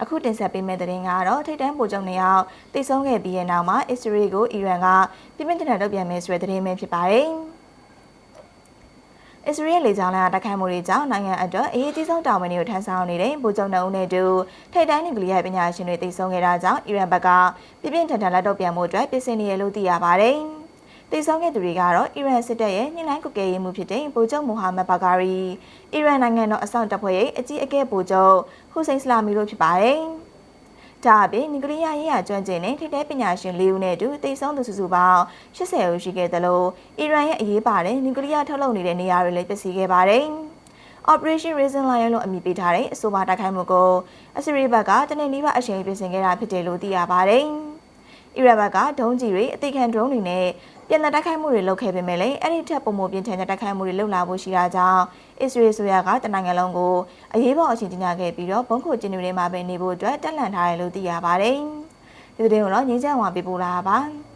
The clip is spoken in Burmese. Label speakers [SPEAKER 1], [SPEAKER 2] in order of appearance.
[SPEAKER 1] အခုတင်ဆက်ပေးမယ့်သတင်းကတော့ထိတ်တန်းပိုချုပ်နှစ်ယောက်တိတ်ဆုံးခဲ့ပြီးတဲ့နောက်မှာအစ္စရေးကိုအီရန်ကပြင်းပြင်းထန်ထန်တုံ့ပြန်မယ်ဆိုတဲ့သတင်းပဲဖြစ်ပါတယ်။အစ္စရေးလေကြောင်းလိုင်းတိုက်ခိုက်မှုတွေကြောင့်နိုင်ငံအတွက်အရေးကြီးဆုံးတာဝန်တွေကိုထမ်းဆောင်နေတဲ့ဗိုလ်ချုပ်နှုံနဲ့တူထိတ်တန်းနျူကလ িয়ার ပညာရှင်တွေတိတ်ဆုံးခဲ့တာကြောင့်အီရန်ဘက်ကပြင်းပြင်းထန်ထန်လက်တော့ပြန်မှုအတွက်ပြင်ဆင်နေရလို့သိရပါတယ်။ တိတ်ဆုံးခဲ့သူတွေကတော့အီရန်စစ်တပ်ရဲ့ညှိနှိုင်းကုကဲရေးမှုဖြစ်တဲ့ဗိုလ်ချုပ်မိုဟာမက်ဘာဂါရီအီရန်နိုင်ငံတော်အစောင့်တပ်ဖွဲ့ရဲ့အကြီးအကဲဗိုလ်ချုပ်ဟူစိန်စလာမီတို့ဖြစ်ပါတယ်။ဒါအပြင်နီကရီးယားရေးရာကျွမ်းကျင်တဲ့ထိတဲ့ပညာရှင်၄ဦးနဲ့အတူတိတ်ဆုံးသူစုစုပေါင်း80ဦးရှိခဲ့တယ်လို့အီရန်ရဲ့အရေးပါတဲ့နီကရီးယားထုတ်လုပ်နေတဲ့နေရာတွေလည်းပျက်စီးခဲ့ပါတယ်။ Operation Raisin Lion လို့အမည်ပေးထားတဲ့အဆိုပါတိုက်ခိုက်မှုကိုအစရီဘက်ကတနေ့နီးပါအချိန်ပြင်ဆင်ခဲ့တာဖြစ်တယ်လို့သိရပါတယ်။ အီရန်ဘက်ကဒုံးကျည်တွေအသိခံဒရုန်းတွေနဲ့ပြန်လည်တိုက်ခိုက်မှုတွေလုပ်ခဲ့ပေမဲ့လည်းအဲ့ဒီထက်ပုံမပြင်းထန်တဲ့တိုက်ခိုက်မှုတွေလုပ်လာဖို့ရှိတာကြောင့်အစ္စရေးဆိုရကတနိုင်ငံလုံးကိုအရေးပေါ်အခြေညာခဲ့ပြီးတော့ဘုံခိုကျင်းတွေမှာပဲနေဖို့အတွက်တက်လှန်ထားတယ်လို့သိရပါတယ်။ဒီသတင်းကိုတော့ငင်းချမ်းဝါပေးပို့လာပါပါ။